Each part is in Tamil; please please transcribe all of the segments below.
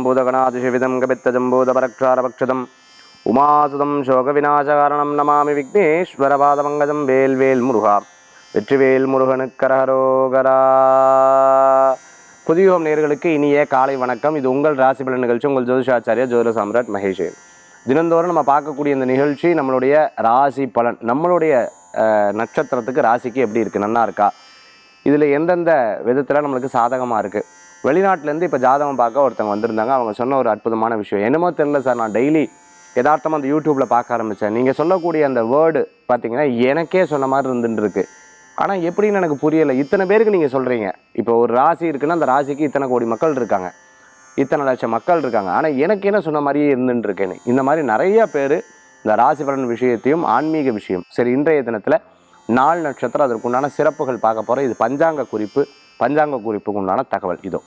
பூதகணாதிசிவிதம் பூதகணாதிஷவிதம் கபித்தஜம்பூதபரக்ஷாரபக்ஷதம் உமாசுதம் சோகவிநாசகாரணம் நமாமி விக்னேஸ்வரபாதமங்கஜம் வேல்வேல் முருகா. வெற்றிவேல் முருகனுக்கரகரோகரா புதியோகம் நேர்களுக்கு இனிய காலை வணக்கம். இது உங்கள் ராசி பலன் நிகழ்ச்சி. உங்கள் ஜோதிஷாச்சாரியா ஜோதிர சாம்ராட் மகேஷ் தினந்தோறும் நம்ம பார்க்கக்கூடிய இந்த நிகழ்ச்சி நம்மளுடைய ராசி பலன். நம்மளுடைய அஹ், நட்சத்திரத்துக்கு ராசிக்கு எப்படி இருக்குது நல்லா இருக்கா? இதில் எந்தெந்த விதத்தில் நம்மளுக்கு சாதகமாக இருக்குது வெளிநாட்டிலேருந்து இப்போ ஜாதகம் பார்க்க ஒருத்தவங்க வந்திருந்தாங்க. அவங்க சொன்ன ஒரு அற்புதமான விஷயம். என்னமோ தெரில சார் நான் டெய்லி யதார்த்தமாக அந்த யூடியூப்பில் பார்க்க ஆரம்பித்தேன் நீங்கள் சொல்லக்கூடிய அந்த வேர்டு பார்த்தீங்கன்னா எனக்கே சொன்ன மாதிரி இருந்துட்டுருக்கு. ஆனால் எப்படின்னு எனக்கு புரியலை. இத்தனை பேருக்கு நீங்கள் சொல்கிறீங்க இப்போ ஒரு ராசி இருக்குன்னா அந்த ராசிக்கு இத்தனை கோடி மக்கள் இருக்காங்க. இத்தனை லட்சம் மக்கள் இருக்காங்க. ஆனால் எனக்கு என்ன சொன்ன மாதிரியே இருந்துட்டுருக்கேன்னு. இந்த மாதிரி நிறைய பேர் இந்த ராசி பலன் விஷயத்தையும் ஆன்மீக விஷயம். சரி இன்றைய தினத்தில் நாள் நட்சத்திரம் அதற்குண்டான சிறப்புகள் பார்க்க போகிறோம் இது பஞ்சாங்க குறிப்பு. பஞ்சாங்க குறிப்புக்கு உண்டான தகவல் இதோ.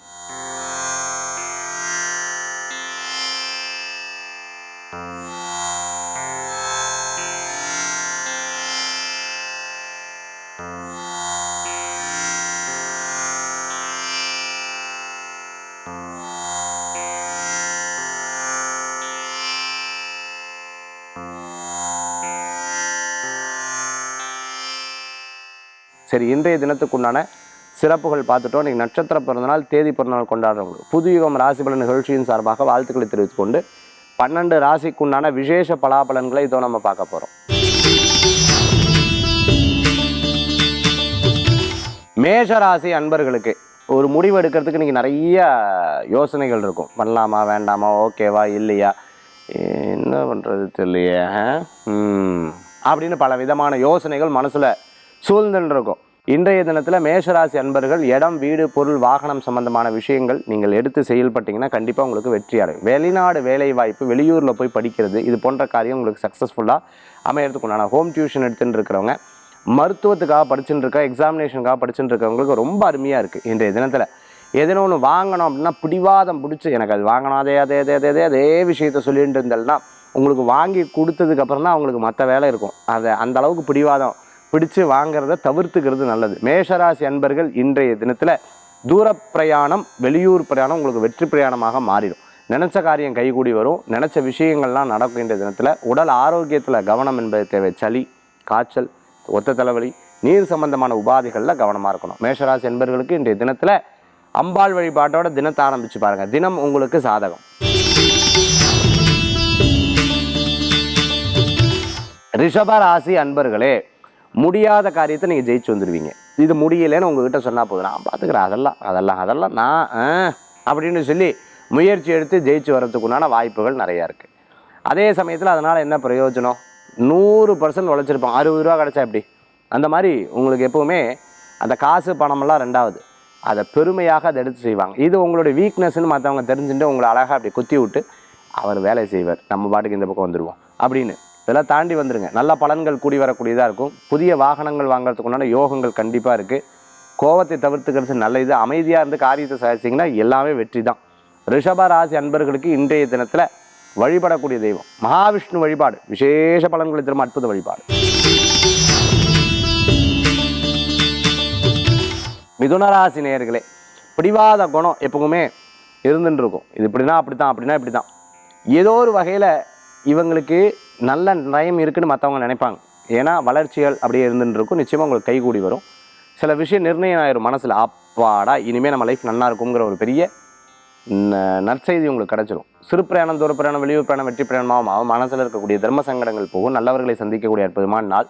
சரி இன்றைய தினத்துக்குண்டான சிறப்புகள் பார்த்துட்டோம். இன்றைக்கி நட்சத்திர பிறந்தநாள் தேதி பிறந்தநாள் கொண்டாடுறவங்களுக்கு புது யுகம் ராசி பலன் நிகழ்ச்சியின் சார்பாக வாழ்த்துக்களை தெரிவித்துக் கொண்டு பன்னெண்டு ராசிக்குண்டான விசேஷ பலாபலன்களை இதோ நம்ம பார்க்க போகிறோம் மேஷ ராசி அன்பர்களுக்கு ஒரு முடிவு எடுக்கிறதுக்கு இன்றைக்கி நிறைய யோசனைகள் இருக்கும். பண்ணலாமா வேண்டாமா ஓகேவா இல்லையா? என்ன பண்ணுறது தெரியலையே அப்படின்னு பல விதமான யோசனைகள் மனசில் சூழ்ந்துன்னு இருக்கும் இன்றைய தினத்தில் மேஷராசி அன்பர்கள் இடம் வீடு பொருள் வாகனம் சம்பந்தமான விஷயங்கள் நீங்கள் எடுத்து செயல்பட்டீங்கன்னா கண்டிப்பாக உங்களுக்கு வெற்றி அடையும். வெளிநாடு வேலை வாய்ப்பு வெளியூரில் போய் படிக்கிறது இது போன்ற காரியம் உங்களுக்கு சக்ஸஸ்ஃபுல்லாக அமையறதுக்கு உண்டான ஹோம் டியூஷன் எடுத்துன்னு இருக்கிறவங்க மருத்துவத்துக்காக படிச்சுட்டு இருக்க எக்ஸாமினேஷனுக்காக படிச்சுட்டு இருக்கவங்களுக்கு ரொம்ப அருமையாக இருக்குது இன்றைய தினத்தில். எதனா ஒன்று வாங்கணும் அப்படின்னா பிடிவாதம் பிடிச்சி எனக்கு அது வாங்கணும் அதே அதே அதே அதே அதே அதே விஷயத்த சொல்லிட்டு இருந்தேன்னா உங்களுக்கு வாங்கி கொடுத்ததுக்கப்புறம் தான் அவங்களுக்கு மற்ற வேலை இருக்கும். அதை அந்த அளவுக்கு பிடிவாதம் பிடிச்சு வாங்கிறத தவிர்த்துக்கிறது நல்லது. மேஷராசி அன்பர்கள் இன்றைய தினத்தில் தூர பிரயாணம் வெளியூர் பிரயாணம் உங்களுக்கு வெற்றி பிரயாணமாக மாறிடும். நினச்ச காரியம் கைகூடி வரும். நினச்ச விஷயங்கள்லாம் நடக்கும் தினத்தில். உடல் ஆரோக்கியத்தில் கவனம் என்பது தேவை. சளி காய்ச்சல் ஒத்த தலைவலி நீர் சம்பந்தமான உபாதைகளில் கவனமாக இருக்கணும். மேஷராசி என்பர்களுக்கு இன்றைய தினத்தில் அம்பாள் வழிபாட்டோட தினத்தை ஆரம்பித்து பாருங்கள் தினம் உங்களுக்கு சாதகம். ரிஷப ராசி அன்பர்களே முடியாத காரியத்தை நீங்கள் ஜெயிச்சு வந்துடுவீங்க இது முடியலைன்னு உங்ககிட்ட சொன்னால் போதும். நான் பார்த்துக்கிறேன் அதெல்லாம் அதெல்லாம் அதெல்லாம் நான் ஆ, அப்படின்னு சொல்லி முயற்சி எடுத்து ஜெயிச்சு வர்றதுக்குண்டான வாய்ப்புகள் நிறையா இருக்குது அதே சமயத்தில் அதனால் என்ன பிரயோஜனம்? நூறு பர்சன்ட் உழைச்சிருப்பான் அறுபது ரூபா கிடச்சா எப்படி? அந்த மாதிரி உங்களுக்கு எப்போவுமே அந்த காசு பணமெல்லாம் ரெண்டாவது. அதை பெருமையாக அதை எடுத்து செய்வாங்க. இது உங்களுடைய வீக்னஸ்ன்னு மற்றவங்க தெரிஞ்சுட்டு உங்களை அழகாக அப்படி குத்தி விட்டு அவர் வேலை செய்வார். நம்ம பாட்டுக்கு இந்த பக்கம் வந்துடுவோம் அப்படின்னு. இதெல்லாம் தாண்டி வந்துடுங்க நல்ல பலன்கள் கூடி வரக்கூடியதாக இருக்கும். புதிய வாகனங்கள் வாங்குறதுக்கு உண்டான யோகங்கள் கண்டிப்பாக இருக்குது கோவத்தை தவிர்த்துக்கிறது நல்லது அமைதியாக இருந்து காரியத்தை சாதிச்சிங்கன்னா எல்லாமே வெற்றி தான். ரிஷப ராசி அன்பர்களுக்கு இன்றைய தினத்தில் வழிபடக்கூடிய தெய்வம். மகாவிஷ்ணு வழிபாடு. விசேஷ பலன்களை தரும் அற்புத வழிபாடு. மிதுன ராசி நேயர்களே பிடிவாத குணம் எப்பவுமே இருந்துட்டு இருக்கும். இது இப்படின்னா அப்படித்தான் அப்படின்னா இப்படி தான் ஏதோ ஒரு வகையில் இவங்களுக்கு நல்ல நயம் இருக்குன்னு மற்றவங்க நினைப்பாங்க. ஏன்னா வளர்ச்சிகள் அப்படியே இருந்துருக்கும் இருக்கும் நிச்சயமாக உங்களுக்கு கைகூடி வரும். சில விஷயம் நிர்ணயம் ஆயிரும் மனசில். அப்பாடா இனிமேல் நம்ம லைஃப் நல்லா இருக்குங்கிற ஒரு பெரிய ந- நற்செய்தி உங்களுக்கு கிடச்சிரும். சிறு பிரயாணம் தூர பிரயாணம் வெளியூர் பிரயாணம் வெற்றி பிரயாணமாகவும் ஆகும். மனசில் இருக்கக்கூடிய தர்ம சங்கடங்கள் போகும். நல்லவர்களை சந்திக்கக்கூடிய அற்புதமான நாள்.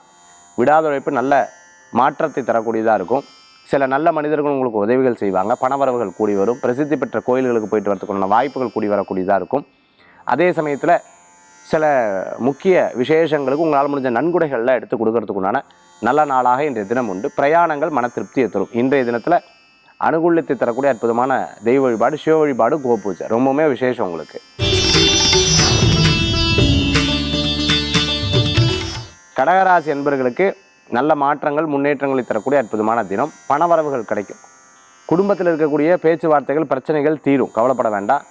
விடாத உழைப்பு நல்ல மாற்றத்தை தரக்கூடியதாக இருக்கும். சில நல்ல மனிதர்கள் உங்களுக்கு உதவிகள் செய்வாங்க. பணவரவுகள் கூடி வரும். பிரசித்தி பெற்ற கோயில்களுக்கு போயிட்டு வரதுக்குண்டான வாய்ப்புகள் கூடி வரக்கூடியதாக இருக்கும். அதே சமயத்தில் சில முக்கிய விசேஷங்களுக்கு உங்களால் முடிஞ்ச நன்கொடைகள்லாம் எடுத்து கொடுக்கறதுக்குண்டான நல்ல நாளாக இன்றைய தினம் உண்டு. பிரயாணங்கள் மன திருப்தியை தரும். இன்றைய தினத்தில் அனுகூலத்தை தரக்கூடிய அற்புதமான தெய்வ வழிபாடு சிவ வழிபாடு கோபூஜை ரொம்பவுமே விசேஷம் உங்களுக்கு. கடகராசி என்பர்களுக்கு நல்ல மாற்றங்கள் முன்னேற்றங்களை தரக்கூடிய அற்புதமான தினம். பணவரவுகள் கிடைக்கும். குடும்பத்தில் இருக்கக்கூடிய பேச்சுவார்த்தைகள் பிரச்சனைகள் தீரும். கவலைப்பட வேண்டாம்.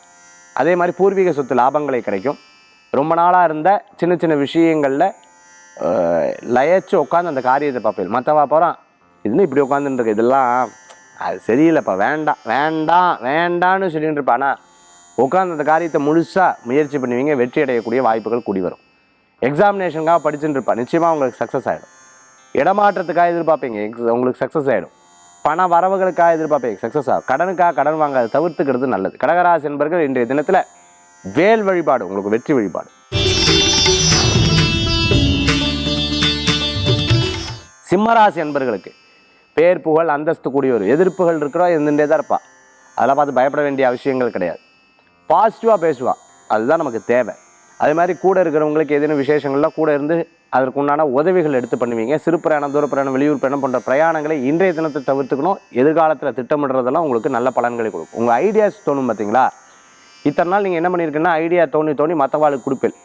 அதே மாதிரி பூர்வீக சொத்து லாபங்களை கிடைக்கும். ரொம்ப நாளாக இருந்த சின்ன சின்ன விஷயங்களில் லயச்சு உட்காந்து அந்த காரியத்தை பார்ப்பேன். மற்றவா போகிறான் இதுன்னு இப்படி உட்காந்துருக்கு இதெல்லாம் அது சரியில்லைப்பா வேண்டாம் வேண்டாம் வேண்டான்னு சொல்லிட்டு ஆனால் உட்காந்து அந்த காரியத்தை முழுசாக முயற்சி பண்ணுவீங்க வெற்றி அடையக்கூடிய வாய்ப்புகள் கூடி வரும். எக்ஸாமினேஷனுக்காக படிச்சுட்டு இருப்பா நிச்சயமாக உங்களுக்கு சக்ஸஸ் ஆகிடும் இடமாற்றத்துக்காக எதிர்பார்ப்பீங்க எக்ஸ் உங்களுக்கு சக்ஸஸ் ஆகிடும் பண வரவுகளுக்காக எதிர்பார்ப்பீங்க சக்ஸஸ் ஆகும் கடனுக்காக கடன் வாங்க தவிர்த்துக்கிறது நல்லது. கடகராசி என்பர்கள் இன்றைய தினத்தில் வேல் வழிபாடு உங்களுக்கு வெற்றி வழிபாடு. சிம்மராசி என்பர்களுக்கு பேர் புகழ் அந்தஸ்து கூடியவர் எதிர்ப்புகள் இருக்கிறோம் இருந்துட்டே தான் இருப்பா. அதெல்லாம் பார்த்து பயப்பட வேண்டிய அவசியங்கள் கிடையாது. பாசிட்டிவாக பேசுவா அதுதான் நமக்கு தேவை. அதே மாதிரி கூட இருக்கிறவங்களுக்கு ஏதேனும் விசேஷங்கள்லாம் கூட இருந்து அதற்கு உண்டான உதவிகள் எடுத்து பண்ணுவீங்க. சிறு பிரயாணம் தூர பிரயாணம் வெளியூர் பிரயாணம் போன்ற பிரயாணங்களை இன்றைய தினத்தை தவிர்த்துக்கணும். எதிர்காலத்தில் திட்டமிடுறதெல்லாம் உங்களுக்கு நல்ல பலன்களை கொடுக்கும். உங்கள் ஐடியாஸ் தோணும் பார்த்தீங்களா? இத்தனை நாள் நீங்கள் என்ன பண்ணியிருக்கேன்னா ஐடியா தோணி தோணி மற்றவாளுக்கு கொடுப்பேன்.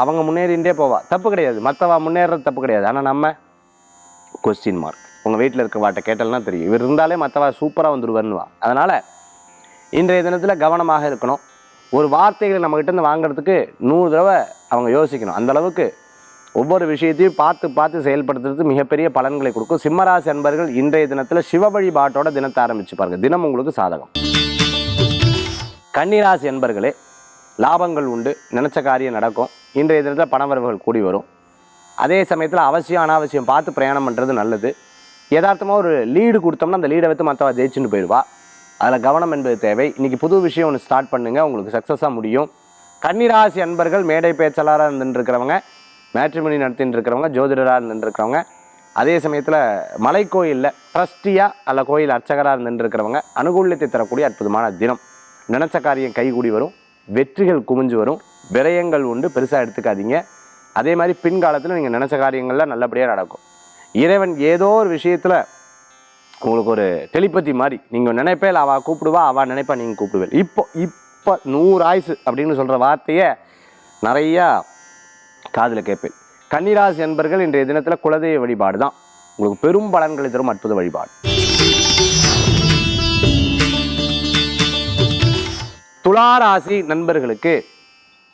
அவங்க முன்னேறிண்டே போவா. தப்பு கிடையாது. மற்றவா முன்னேறது தப்பு கிடையாது. ஆனால் நம்ம கொஸ்டின் மார்க் உங்கள் வீட்டில் இருக்க வாட்டை கேட்டல்னா தெரியும். இவர் இருந்தாலே மற்றவா சூப்பராக வந்துடுவார்னுவா அதனால் இன்றைய தினத்தில் கவனமாக இருக்கணும். ஒரு வார்த்தைகளை நம்மகிட்ட இருந்து வாங்குறதுக்கு நூறு தடவை அவங்க யோசிக்கணும். அந்த அளவுக்கு ஒவ்வொரு விஷயத்தையும் பார்த்து பார்த்து செயல்படுத்துறது மிகப்பெரிய பலன்களை கொடுக்கும். சிம்மராசி அன்பர்கள் இன்றைய தினத்தில் சிவ வழிபாட்டோட தினத்தை ஆரம்பிச்சு பாருங்க. தினம் உங்களுக்கு சாதகம். கன்னிராசி என்பர்களே லாபங்கள் உண்டு நினச்ச காரியம் நடக்கும். இன்றைய தினத்தில் பணவரவுகள் கூடி வரும். அதே சமயத்தில் அவசியம் அனாவசியம் பார்த்து பிரயாணம் பண்ணுறது நல்லது. யதார்த்தமாக ஒரு லீடு கொடுத்தோம்னா அந்த லீடை வைத்து மற்றவா ஜெயிச்சுட்டு போயிடுவா. அதில் கவனம் என்பது தேவை. இன்றைக்கி புது விஷயம் ஒன்று ஸ்டார்ட் பண்ணுங்கள் உங்களுக்கு சக்ஸஸாக முடியும். கன்னிராசி அன்பர்கள் மேடை பேச்சாளராக இருந்துருக்கிறவங்க மேட்ரிமணி நடத்தின்னு இருக்கிறவங்க ஜோதிடராக இருந்துருக்கிறவங்க அதே சமயத்தில் மலைக்கோயிலில் ட்ரஸ்டியாக அல்ல கோயில் அர்ச்சகராக இருந்துருக்கிறவங்க அனுகூலியத்தை தரக்கூடிய அற்புதமான தினம். நினச்ச காரியம் கைகூடி வரும் வெற்றிகள் குமிஞ்சு வரும் விரயங்கள் உண்டு பெருசாக எடுத்துக்காதீங்க. அதே மாதிரி பின்காலத்தில் நீங்கள் நினச்ச காரியங்கள்லாம் நல்லபடியாக நடக்கும். இறைவன் ஏதோ ஒரு விஷயத்தில் உங்களுக்கு ஒரு டெலிபதி மாதிரி நீங்கள் நினைப்பேல் அவள் கூப்பிடுவா அவள் நினைப்பா நீங்கள் கூப்பிடுவேன் இப்போ இப்போ நூறு ஆயுசு அப்படின்னு சொல்கிற வார்த்தையை நிறையா காதில் கேட்பேன். கன்னிராசி என்பர்கள் இன்றைய தினத்தில் குலதெய்வ வழிபாடு தான் உங்களுக்கு பெரும் பலன்களை தரும் அற்புத வழிபாடு. துளாராசி நண்பர்களுக்கு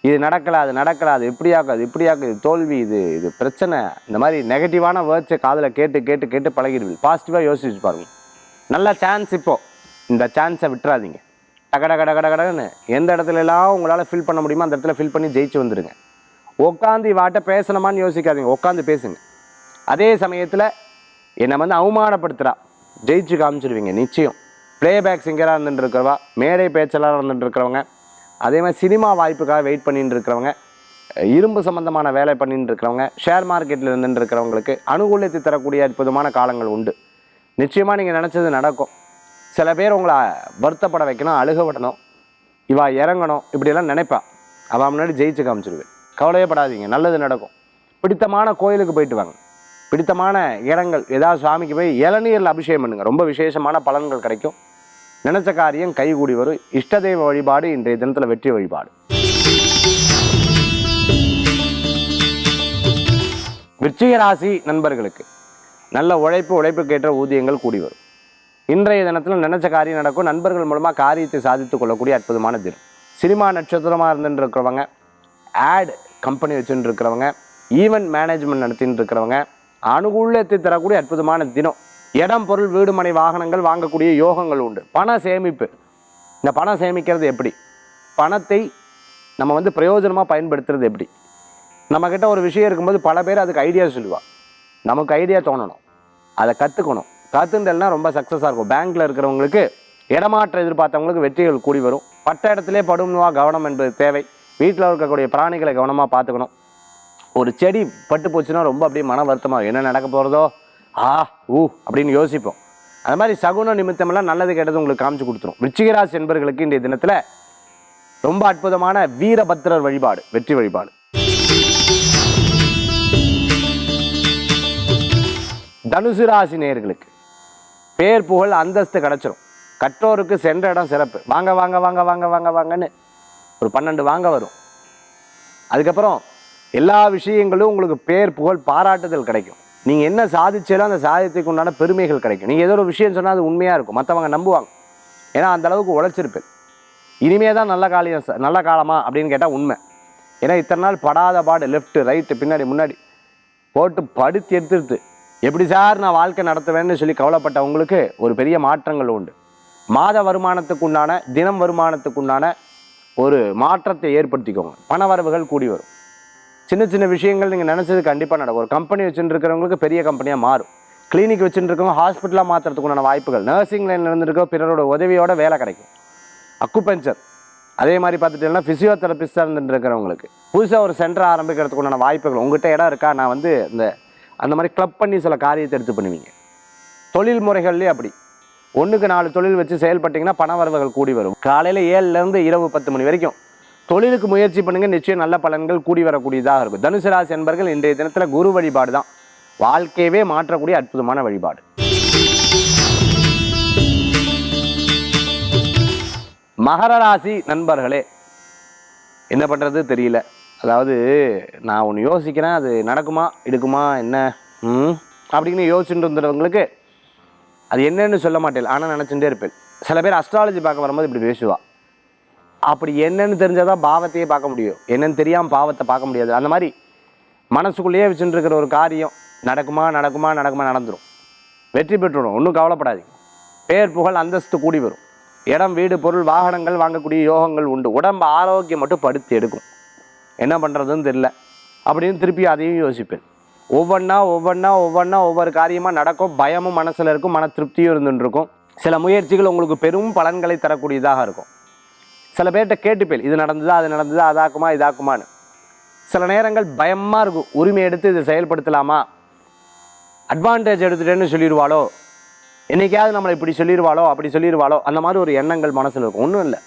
இது நடக்கலை அது நடக்கலை அது இப்படியாக்கு அது இது தோல்வி இது இது பிரச்சனை இந்த மாதிரி நெகட்டிவான வேர்ட்ஸை காதில் கேட்டு கேட்டு கேட்டு பழகிடுவீங்க. பாசிட்டிவாக யோசிச்சு பாருங்க. நல்ல சான்ஸ் இப்போது இந்த சான்ஸை விட்டுறாதீங்க. டகட கட கட கடன்னு எந்த இடத்துல எல்லாம் உங்களால் ஃபில் பண்ண முடியுமோ அந்த இடத்துல ஃபில் பண்ணி ஜெயிச்சு வந்துடுங்க உட்காந்து இவாட்ட பேசணுமான்னு யோசிக்காதீங்க. உட்காந்து பேசுங்க. அதே சமயத்தில் என்னை வந்து அவமானப்படுத்துகிறா ஜெயிச்சு காமிச்சிடுவீங்க நிச்சயம். பிளேபேக் சிங்கராக இருந்துட்டு இருக்கிறவா மேடை பேச்சலாக இருந்துட்டு இருக்கிறவங்க அதே மாதிரி சினிமா வாய்ப்புக்காக வெயிட் பண்ணிட்டு இருக்கிறவங்க இரும்பு சம்பந்தமான வேலை பண்ணிட்டு இருக்கிறவங்க ஷேர் மார்க்கெட்டில் இருந்துட்டு இருக்கிறவங்களுக்கு அனுகூலத்தை தரக்கூடிய அற்புதமான காலங்கள் உண்டு. நிச்சயமாக நீங்கள் நினச்சது நடக்கும். சில பேர் உங்களை வருத்தப்பட வைக்கணும் அழுக விடணும் இவா இறங்கணும் இப்படியெல்லாம் நினைப்பா. அவள் முன்னாடி ஜெயிச்சு காமிச்சிருவேன் கவலையே படாதீங்க நல்லது நடக்கும். பிடித்தமான கோயிலுக்கு போயிட்டு வாங்க. பிடித்தமான இடங்கள் ஏதாவது சுவாமிக்கு போய் இளநீரில் அபிஷேகம் பண்ணுங்க. ரொம்ப விசேஷமான பலன்கள் கிடைக்கும். நினைச்ச காரியம் கைகூடி வரும். இஷ்ட தெய்வ வழிபாடு இன்றைய தினத்தில் வெற்றி வழிபாடு. விருச்சிக ராசி நண்பர்களுக்கு நல்ல உழைப்பு உழைப்புக்கேற்ற ஊதியங்கள் கூடி வரும். இன்றைய தினத்தில் நினைச்ச காரியம் நடக்கும். நண்பர்கள் மூலமாக காரியத்தை சாதித்துக் கொள்ளக்கூடிய அற்புதமான தினம். சினிமா நட்சத்திரமாக இருந்துட்டு இருக்கிறவங்க ஆட் கம்பெனி வச்சுட்டு இருக்கிறவங்க ஈவெண்ட் மேனேஜ்மெண்ட் நடத்தின்னு இருக்கிறவங்க அனுகூலத்தை தரக்கூடிய அற்புதமான தினம். இடம் பொருள் வீடு மனை வாகனங்கள் வாங்கக்கூடிய யோகங்கள் உண்டு. பண சேமிப்பு. இந்த பணம் சேமிக்கிறது எப்படி? பணத்தை நம்ம வந்து பிரயோஜனமாக பயன்படுத்துறது எப்படி? நம்மக்கிட்ட ஒரு விஷயம் இருக்கும்போது பல பேர் அதுக்கு ஐடியா சொல்லுவா. நமக்கு ஐடியா தோணணும். அதை கற்றுக்கணும் கற்றுண்டல்னா ரொம்ப சக்ஸஸாக இருக்கும். பேங்க்கில் இருக்கிறவங்களுக்கு இடமாற்ற எதிர்பார்த்தவங்களுக்கு வெற்றிகள் கூடி வரும். பட்ட இடத்துலே படும்னுவா கவனம் என்பது தேவை. வீட்டில் இருக்கக்கூடிய பிராணிகளை கவனமாக பார்த்துக்கணும். ஒரு செடி பட்டு போச்சுன்னா ரொம்ப அப்படியே மன வருத்தமாக என்ன நடக்க போகிறதோ ஆ ஊ அப்படின்னு யோசிப்போம். அது மாதிரி சகுன நிமித்தமெல்லாம் நல்லது கெட்டது உங்களுக்கு காமிச்சு கொடுத்துரும். விச்சிகராசி என்பர்களுக்கு இன்றைய தினத்தில் ரொம்ப அற்புதமான வீரபத்திரர் வழிபாடு வெற்றி வழிபாடு. தனுசு ராசி நேயர்களுக்கு பேர் புகழ் அந்தஸ்து கிடச்சிரும். கற்றோருக்கு சென்ற இடம் சிறப்பு. வாங்க வாங்க வாங்க வாங்க வாங்க வாங்கன்னு ஒரு பன்னெண்டு வாங்க வரும். அதுக்கப்புறம் எல்லா விஷயங்களும் உங்களுக்கு பேர் புகழ் பாராட்டுதல் கிடைக்கும். நீங்கள் என்ன சாதிச்சாலும் அந்த சாதியத்துக்கு உண்டான பெருமைகள் கிடைக்கும். நீங்கள் ஏதோ ஒரு விஷயம் சொன்னால் அது உண்மையாக இருக்கும். மற்றவங்க நம்புவாங்க. ஏன்னா அந்த அளவுக்கு உழைச்சிருப்பேன். இனிமே தான் நல்ல காலியம் நல்ல காலமா அப்படின்னு கேட்டால் உண்மை. ஏன்னா இத்தனை நாள் படாத பாடு லெஃப்ட்டு ரைட்டு பின்னாடி முன்னாடி போட்டு படுத்து எடுத்துடுது எப்படி சார் நான் வாழ்க்கை நடத்துவேன்னு சொல்லி கவலைப்பட்டவங்களுக்கு ஒரு பெரிய மாற்றங்கள் உண்டு. மாத வருமானத்துக்கு உண்டான தினம் வருமானத்துக்கு உண்டான ஒரு மாற்றத்தை ஏற்படுத்திக்கோங்க. பணவரவுகள் கூடி வரும். சின்ன சின்ன விஷயங்கள் நீங்கள் நினச்சது கண்டிப்பாக நடக்கும். ஒரு கம்பெனி வச்சுருக்கிறவங்களுக்கு பெரிய கம்பெனியாக மாறும். கிளினிக் வச்சுருக்கவங்க ஹாஸ்பிட்டலாக மாற்றுறதுக்குண்டான வாய்ப்புகள். நர்சிங் லைனில் இருந்துருக்க பிறரோட உதவியோட வேலை கிடைக்கும். அக்குபஞ்சர் அதே மாதிரி பார்த்துட்டீங்கன்னா ஃபிசியோதெரபிஸ்டாக இருந்துருக்கிறவங்களுக்கு புதுசாக ஒரு சென்டர் ஆரம்பிக்கிறதுக்கு உண்டான வாய்ப்புகள். உங்ககிட்ட இடம் இருக்கா? நான் வந்து இந்த அந்த மாதிரி கிளப் பண்ணி சில காரியத்தை எடுத்து பண்ணுவீங்க. தொழில் முறைகள்லேயே அப்படி. ஒன்றுக்கு நாலு தொழில் வச்சு செயல்பட்டிங்கன்னா பண வரவுகள் கூடி வரும். காலையில் ஏழுலேருந்து இரவு பத்து மணி வரைக்கும். தொழிலுக்கு முயற்சி பண்ணுங்கள் நிச்சயம் நல்ல பலன்கள் கூடி வரக்கூடியதாக இருக்கும். தனுசு ராசி என்பர்கள் இன்றைய தினத்தில் குரு வழிபாடு தான். வாழ்க்கையவே மாற்றக்கூடிய அற்புதமான வழிபாடு. மகர ராசி நண்பர்களே என்ன பண்ணுறது தெரியல. அதாவது நான் ஒன்று யோசிக்கிறேன் அது நடக்குமா எடுக்குமா என்ன ம் அப்படின்னு யோசிச்சுட்டு இருந்தவங்களுக்கு அது என்னன்னு சொல்ல மாட்டேன். ஆனால் நினச்சிட்டே இருப்பேன். சில பேர் அஸ்ட்ராலஜி பார்க்க வரும்போது இப்படி பேசுவாள் அப்படி என்னன்னு தெரிஞ்சால் தான் பாவத்தையே பார்க்க முடியும். என்னன்னு தெரியாமல் பாவத்தை பார்க்க முடியாது. அந்த மாதிரி மனசுக்குள்ளேயே வச்சுட்டு இருக்கிற ஒரு காரியம் நடக்குமா நடக்குமா நடக்குமா நடந்துடும் வெற்றி பெற்றுடும். ஒன்றும் கவலைப்படாதீங்க. பேர் புகழ் அந்தஸ்து கூடி வரும். இடம் வீடு பொருள் வாகனங்கள் வாங்கக்கூடிய யோகங்கள் உண்டு. உடம்பு ஆரோக்கியம் மட்டும் படுத்து எடுக்கும். என்ன பண்ணுறதுன்னு தெரில அப்படின்னு திருப்பி அதையும் யோசிப்பேன். ஒவ்வொன்றா ஒவ்வொன்றா ஒவ்வொன்றா ஒவ்வொரு காரியமாக நடக்கும். பயமும் மனசில் இருக்கும் மன திருப்தியும் இருந்துட்டுருக்கும் சில முயற்சிகள் உங்களுக்கு பெரும் பலன்களை தரக்கூடியதாக இருக்கும். சில பேர்கிட்ட கேட்டுப்பேன் இது நடந்ததா அது நடந்ததா அதாக்குமா இதாக்குமான்னு. சில நேரங்கள் பயமாக இருக்கும் உரிமை எடுத்து இதை செயல்படுத்தலாமா? அட்வான்டேஜ் எடுத்துட்டேன்னு சொல்லிடுவாளோ? என்றைக்காவது நம்மளை இப்படி சொல்லிடுவாளோ அப்படி சொல்லிடுவாளோ? அந்த மாதிரி ஒரு எண்ணங்கள் மனசில் இருக்கும். ஒன்றும் இல்லை.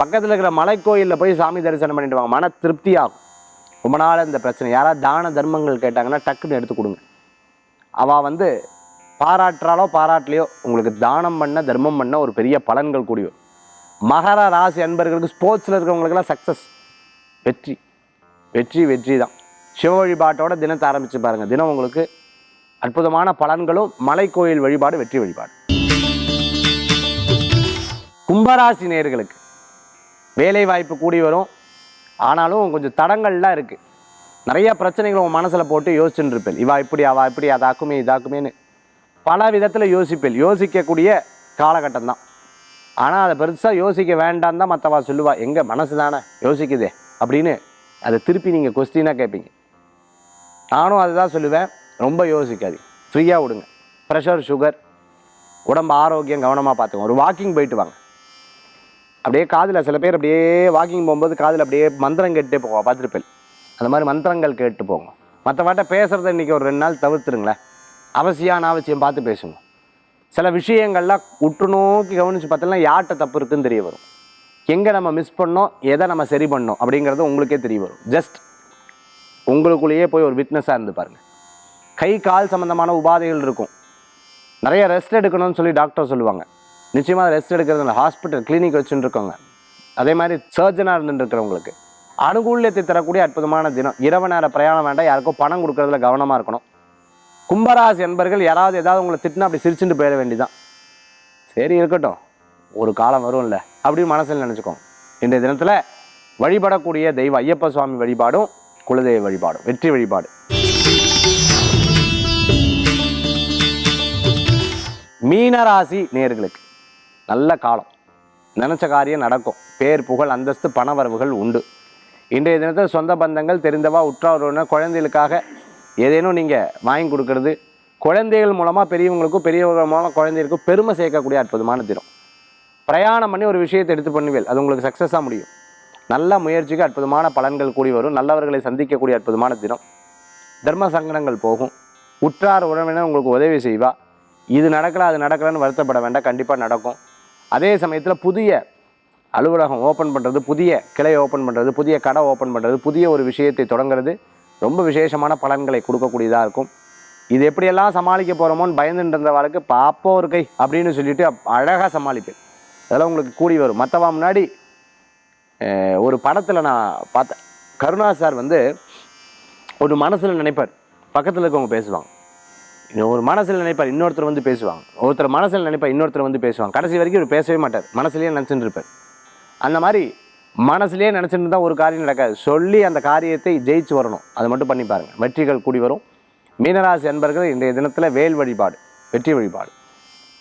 பக்கத்தில் இருக்கிற மலைக்கோயிலில் போய் சாமி தரிசனம் பண்ணிட்டு வாங்க. மன திருப்தியாகும். ரொம்ப நாள் இந்த பிரச்சனை. யாராவது தான தர்மங்கள் கேட்டாங்கன்னா டக்குன்னு எடுத்து கொடுங்க. அவள் வந்து பாராட்டுறாளோ பாராட்டலையோ உங்களுக்கு தானம் பண்ண தர்மம் பண்ண ஒரு பெரிய பலன்கள் கூடியோ மகர ராசி அன்பர்களுக்கு ஸ்போர்ட்ஸில் இருக்கிறவங்களுக்கெல்லாம் சக்ஸஸ் வெற்றி. வெற்றி வெற்றி தான். சிவ வழிபாட்டோட தினத்தை ஆரம்பித்து பாருங்கள் தினம் உங்களுக்கு அற்புதமான பலன்களும் மலைக்கோயில் வழிபாடு வெற்றி வழிபாடு. கும்பராசி நேயர்களுக்கு வேலை வாய்ப்பு கூடி வரும். ஆனாலும் கொஞ்சம் தடங்கள்லாம் இருக்குது நிறைய பிரச்சனைகள் உங்கள் மனசில் போட்டு யோசிச்சுட்டு இருப்பேன். இவா இப்படி அவா இப்படி அதாக்குமே இதாக்குமேன்னு பல விதத்தில் யோசிப்பேன். யோசிக்கக்கூடிய காலகட்டம் தான். ஆனால் அதை பெருசாக யோசிக்க வேண்டாம் தான் மற்றவா சொல்லுவா. எங்கள் மனசு தானே யோசிக்குதே அப்படின்னு அதை திருப்பி நீங்கள் கொஸ்டினாக கேட்பீங்க. நானும் அதுதான் சொல்லுவேன். ரொம்ப யோசிக்காது. ஃப்ரீயாக விடுங்க. ப்ரெஷர் சுகர் உடம்பு ஆரோக்கியம் கவனமாக பார்த்துக்கோங்க. ஒரு வாக்கிங் போயிட்டு வாங்க. அப்படியே காதில் சில பேர் அப்படியே வாக்கிங் போகும்போது காதில் அப்படியே மந்திரம் கேட்டுட்டே போவோம் பார்த்துருப்பேன் அந்த மாதிரி மந்திரங்கள் கேட்டு போங்க. மற்றவாட்ட பேசுகிறத இன்றைக்கி ஒரு ரெண்டு நாள் தவிர்த்துருங்களேன். அவசியம் அனாவசியம் பார்த்து பேசுங்க. சில விஷயங்கள்லாம் உற்று நோக்கி கவனித்து பார்த்தோம்னா யார்கிட்ட தப்பு இருக்குன்னு தெரிய வரும். எங்கே நம்ம மிஸ் பண்ணோம் எதை நம்ம சரி பண்ணோம் அப்படிங்கிறது உங்களுக்கே தெரிய வரும். ஜஸ்ட் உங்களுக்குள்ளேயே போய் ஒரு விட்னஸாக இருந்து பாருங்கள் கை கால் சம்மந்தமான உபாதைகள் இருக்கும். நிறைய ரெஸ்ட் எடுக்கணும்னு சொல்லி டாக்டர் சொல்லுவாங்க. நிச்சயமாக ரெஸ்ட் எடுக்கிறது ஹாஸ்பிட்டல் கிளினிக் வச்சுட்டு அதே மாதிரி சர்ஜனாக இருந்துருக்கிறவங்களுக்கு அனுகூலியத்தை அனுகூல்யத்தை தரக்கூடிய அற்புதமான தினம். இரவு நேர பிரயாணம் வேண்டாம். யாருக்கும் பணம் கொடுக்கறதுல கவனமாக இருக்கணும். கும்பராசி என்பர்கள் யாராவது ஏதாவது உங்களை திட்டினா அப்படி சிரிச்சுட்டு போயிட வேண்டிதான் சரி இருக்கட்டும். ஒரு காலம் வரும்ல. அப்படின்னு மனசில் நினச்சிக்கோங்க. இன்றைய தினத்தில் வழிபடக்கூடிய தெய்வ ஐயப்ப சுவாமி வழிபாடும் குலதெய்வ வழிபாடும் வெற்றி வழிபாடு. மீனராசி நேர்களுக்கு நல்ல காலம். நினச்ச காரியம் நடக்கும். பேர் புகழ் அந்தஸ்து பணவரவுகள் உண்டு. இன்றைய தினத்தில் சொந்த பந்தங்கள் தெரிந்தவா உற்றார் குழந்தைகளுக்காக ஏதேனும் நீங்கள் வாங்கி கொடுக்கறது குழந்தைகள் மூலமாக பெரியவங்களுக்கும் பெரியவர்கள் மூலமாக குழந்தைகளுக்கும் பெருமை சேர்க்கக்கூடிய அற்புதமான தினம். பிரயாணம் பண்ணி ஒரு விஷயத்தை எடுத்து பண்ணுவேல் அது உங்களுக்கு சக்ஸஸாக முடியும். நல்ல முயற்சிக்கு அற்புதமான பலன்கள் கூடி வரும். நல்லவர்களை சந்திக்கக்கூடிய அற்புதமான தினம். தர்ம சங்கடங்கள் போகும். உற்றார் உறவினர் உங்களுக்கு உதவி செய்வா. இது நடக்கலை அது நடக்கலைன்னு வருத்தப்பட வேண்டாம். கண்டிப்பாக நடக்கும். அதே சமயத்தில் புதிய அலுவலகம் ஓப்பன் பண்ணுறது புதிய கிளை ஓப்பன் பண்ணுறது புதிய கடை ஓப்பன் பண்ணுறது புதிய ஒரு விஷயத்தை தொடங்குறது ரொம்ப விசேஷமான பலன்களை கொடுக்கக்கூடியதாக இருக்கும். இது எப்படியெல்லாம் சமாளிக்க போகிறோமோன்னு பயந்துட்டு இருந்தவாளுக்கு பாப்போ இருக்கை கை அப்படின்னு சொல்லிட்டு அழகாக சமாளிப்பேன். அதெல்லாம் உங்களுக்கு கூடி வரும். மற்றவா முன்னாடி ஒரு படத்தில் நான் பார்த்தேன் கருணா சார் வந்து ஒரு மனசில் நினைப்பார். பக்கத்தில் இருக்கவங்க பேசுவாங்க. இன்னும் ஒரு மனசில் நினைப்பார் இன்னொருத்தர் வந்து பேசுவாங்க. ஒருத்தர் மனசில் நினைப்பார் இன்னொருத்தர் வந்து பேசுவாங்க. கடைசி வரைக்கும் இவர் பேசவே மாட்டார். மனசுலேயே நினச்சிட்டு இருப்பார். அந்த மாதிரி மனசுலேயே நினச்சிட்டு இருந்தால் ஒரு காரியம் நடக்காது. சொல்லி அந்த காரியத்தை ஜெயிச்சு வரணும். அதை மட்டும் பண்ணி பாருங்கள் வெற்றிகள் கூடி வரும். மீனராசி அன்பர்கள் இன்றைய தினத்தில் வேல் வழிபாடு வெற்றி வழிபாடு.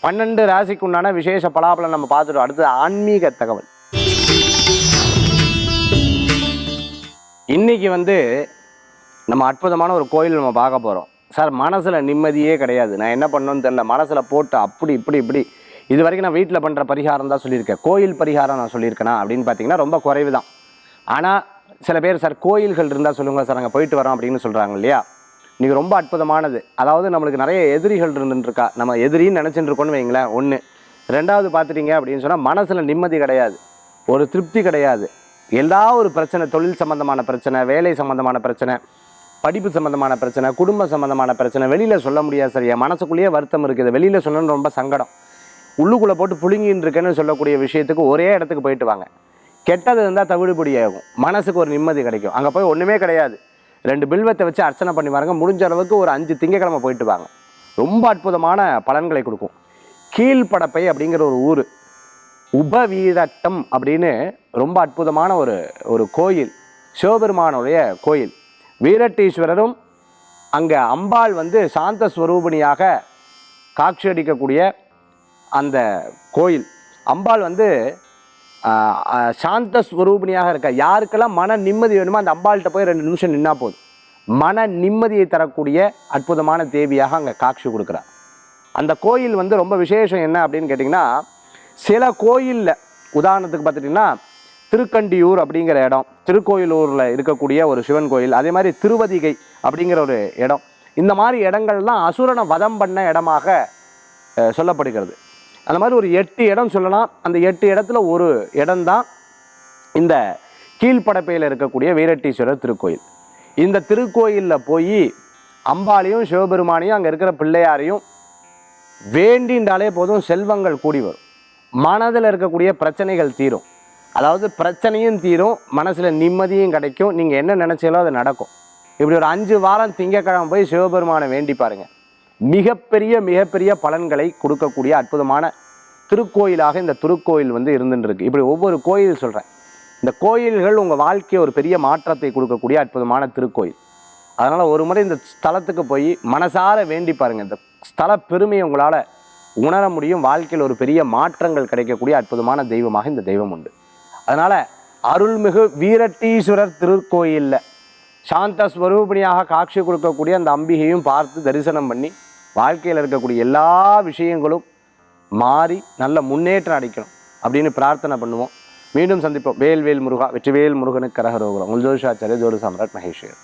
பன்னெண்டு ராசிக்கு உண்டான விசேஷ பலாபலம் நம்ம பார்த்துட்டோம். அடுத்தது ஆன்மீக தகவல். இன்றைக்கி வந்து நம்ம அற்புதமான ஒரு கோயில் நம்ம பார்க்க போகிறோம் சார் மனசில் நிம்மதியே கிடையாது. நான் என்ன பண்ணணும்னு தெரில மனசில் போட்டு அப்படி இப்படி இப்படி இது வரைக்கும் நான் வீட்டில் பண்ணுற பரிகாரம் தான் சொல்லியிருக்கேன். கோயில் பரிகாரம் நான் சொல்லியிருக்கேனா? அப்படின்னு பார்த்தீங்கன்னா ரொம்ப குறைவு தான். ஆனால் சில பேர் சார் கோயில்கள் இருந்தால் சொல்லுங்கள் சார் அங்கே போயிட்டு வரோம் அப்படின்னு சொல்கிறாங்க இல்லையா? இன்றைக்கி ரொம்ப அற்புதமானது. அதாவது நம்மளுக்கு நிறைய எதிரிகள் இருந்துருக்கா நம்ம எதிரின்னு நினச்சிட்டு இருக்கோன்னு வைங்களேன் ஒன்று ரெண்டாவது பார்த்துட்டீங்க அப்படின்னு சொன்னால் மனசில் நிம்மதி கிடையாது. ஒரு திருப்தி கிடையாது. எல்லா ஒரு பிரச்சனை தொழில் சம்மந்தமான பிரச்சனை வேலை சம்மந்தமான பிரச்சனை படிப்பு சம்மந்தமான பிரச்சனை குடும்ப சம்மந்தமான பிரச்சனை வெளியில் சொல்ல முடியாது சார். என் மனசுக்குள்ளேயே வருத்தம் இருக்குது. வெளியில் சொல்லணும்னு ரொம்ப சங்கடம். உள்ளுக்குள்ளே போட்டு புழுங்கின்னு இருக்கேன்னு சொல்லக்கூடிய விஷயத்துக்கு ஒரே இடத்துக்கு போயிட்டு வாங்க. கெட்டது இருந்தால் தவிடுபடி ஆகும் மனசுக்கு ஒரு நிம்மதி கிடைக்கும். அங்கே போய் ஒன்றுமே கிடையாது. ரெண்டு பில்வத்தை வச்சு அர்ச்சனை பண்ணி பாருங்க முடிஞ்ச அளவுக்கு ஒரு அஞ்சு திங்கக்கிழமை போயிட்டு வாங்க. ரொம்ப அற்புதமான பலன்களை கொடுக்கும். கீழ்ப்படப்பை அப்படிங்கிற ஒரு ஊர். உபவீதட்டம் அப்படின்னு ரொம்ப அற்புதமான ஒரு ஒரு கோயில். சிவபெருமானுடைய கோயில். வீரட்டீஸ்வரரும் அங்கே அம்பாள் வந்து சாந்த ஸ்வரூபிணியாக காட்சி அடிக்கக்கூடிய அந்த கோயில். அம்பாள் வந்து சாந்த ஸ்வரூபிணியாக இருக்க யாருக்கெல்லாம் மன நிம்மதி வேணுமோ அந்த அம்பாள்கிட்ட போய் ரெண்டு நிமிஷம் நின்னா போதும். மன நிம்மதியை தரக்கூடிய அற்புதமான தேவியாக அங்கே காட்சி கொடுக்குறார் அந்த கோயில் வந்து ரொம்ப விசேஷம் என்ன அப்படின்னு கேட்டிங்கன்னா சில கோயிலில் உதாரணத்துக்கு பார்த்துட்டிங்கன்னா திருக்கண்டியூர் அப்படிங்கிற இடம் திருக்கோயிலூரில் இருக்கக்கூடிய ஒரு சிவன் கோயில் அதே மாதிரி திருவதிகை அப்படிங்கிற ஒரு இடம். இந்த மாதிரி இடங்கள்லாம் அசுரனை வதம் பண்ண இடமாக சொல்லப்படுகிறது. அந்த மாதிரி ஒரு எட்டு இடம் சொல்லலாம். அந்த எட்டு இடத்துல ஒரு இடம்தான் இந்த கீழ்ப்படப்பையில் இருக்கக்கூடிய வீரட்டீஸ்வரர் திருக்கோயில். இந்த திருக்கோயிலில் போய் அம்பாளையும் சிவபெருமானையும் அங்கே இருக்கிற பிள்ளையாரையும் வேண்டின்றாலே போதும் செல்வங்கள் கூடி வரும். மனதில் இருக்கக்கூடிய பிரச்சனைகள் தீரும். அதாவது பிரச்சனையும் தீரும் மனசில் நிம்மதியும் கிடைக்கும். நீங்கள் என்ன நினச்சாலோ அது நடக்கும். இப்படி ஒரு அஞ்சு வாரம் திங்கக்கிழமை போய் சிவபெருமானை வேண்டி பாருங்கள் மிகப்பெரிய மிகப்பெரிய பலன்களை கொடுக்கக்கூடிய அற்புதமான திருக்கோயிலாக இந்த திருக்கோயில் வந்து இருந்துருக்கு இப்படி ஒவ்வொரு கோயில் சொல்கிறேன் இந்த கோயில்கள் உங்கள் வாழ்க்கையை ஒரு பெரிய மாற்றத்தை கொடுக்கக்கூடிய அற்புதமான திருக்கோயில். அதனால் ஒரு முறை இந்த ஸ்தலத்துக்கு போய் மனசார வேண்டி பாருங்க. இந்த ஸ்தல பெருமையை உங்களால் உணர முடியும். வாழ்க்கையில் ஒரு பெரிய மாற்றங்கள் கிடைக்கக்கூடிய அற்புதமான தெய்வமாக இந்த தெய்வம் உண்டு. அதனால் அருள்மிகு வீரட்டீஸ்வரர் திருக்கோயிலில் சாந்த ஸ்வரூபிணியாக காட்சி கொடுக்கக்கூடிய அந்த அம்பிகையும் பார்த்து தரிசனம் பண்ணி வாழ்க்கையில் இருக்கக்கூடிய எல்லா விஷயங்களும் மாறி நல்ல முன்னேற்றம் அடைக்கணும் அப்படின்னு பிரார்த்தனை பண்ணுவோம். மீண்டும் சந்திப்போம். வேல்வேல் முருகா வெற்றிவேல் முருகனுக்கு கரகரோகுலம். உங்கள் ஜோதிஷாச்சாரிய ஜோதி சாம்ராட் மகேஷ்வர்